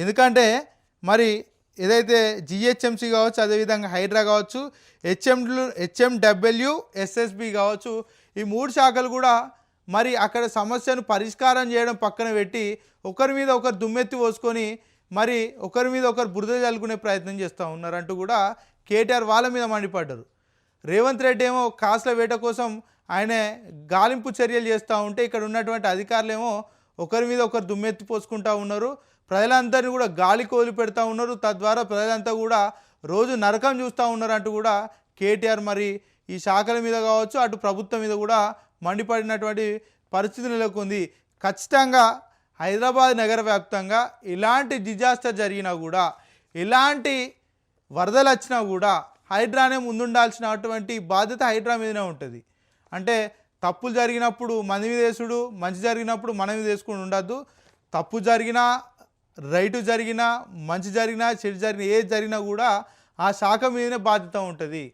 ఎందుకంటే మరి ఏదైతే జిహెచ్ఎంసి కావచ్చు అదేవిధంగా హైడ్రా కావచ్చు హెచ్ఎండ్లు హెచ్ఎండబ్ల్యూ ఎస్ఎస్బి కావచ్చు ఈ మూడు శాఖలు కూడా మరి అక్కడ సమస్యను పరిష్కారం చేయడం పక్కన పెట్టి ఒకరి మీద ఒకరు దుమ్మెత్తి పోసుకొని మరి ఒకరి మీద ఒకరు బురద చల్లుకునే ప్రయత్నం చేస్తూ ఉన్నారంటూ కూడా కేటీఆర్ వాళ్ళ మీద మండిపడ్డారు. రేవంత్ రెడ్డి ఏమో కాసుల వేట కోసం ఆయన గాలింపు చర్యలు చేస్తూ ఉంటే ఇక్కడ ఉన్నటువంటి అధికారులు ఏమో ఒకరి మీద ఒకరు దుమ్మెత్తి పోసుకుంటా ఉన్నారు. ప్రజలందరినీ కూడా గాలి కోలి పెడతా ఉన్నారు. తద్వారా ప్రజలంతా కూడా రోజు నరకం చూస్తూ ఉన్నారంటూ కూడా కేటీఆర్ మరి ఈ శాఖల మీద కావచ్చు అటు ప్రభుత్వం మీద కూడా మండిపడినటువంటి పరిస్థితి నెలకొంది. ఖచ్చితంగా హైదరాబాద్ నగర వ్యాప్తంగా ఇలాంటి డిజాస్టర్ జరిగినా కూడా ఇలాంటి వరదలు వచ్చినా కూడా హైడ్రానే ముందుండాల్సినటువంటి బాధ్యత హైడ్రా మీదనే ఉంటుంది. అంటే తప్పులు జరిగినప్పుడు మన మీద వేసుడు మంచి జరిగినప్పుడు మన మీద వేసుకుని ఉండద్దు. తప్పు జరిగినా రైటు జరిగినా మంచి జరిగినా చెడు జరిగినా ఏది జరిగినా కూడా ఆ శాఖ మీదనే బాధ్యత ఉంటుంది.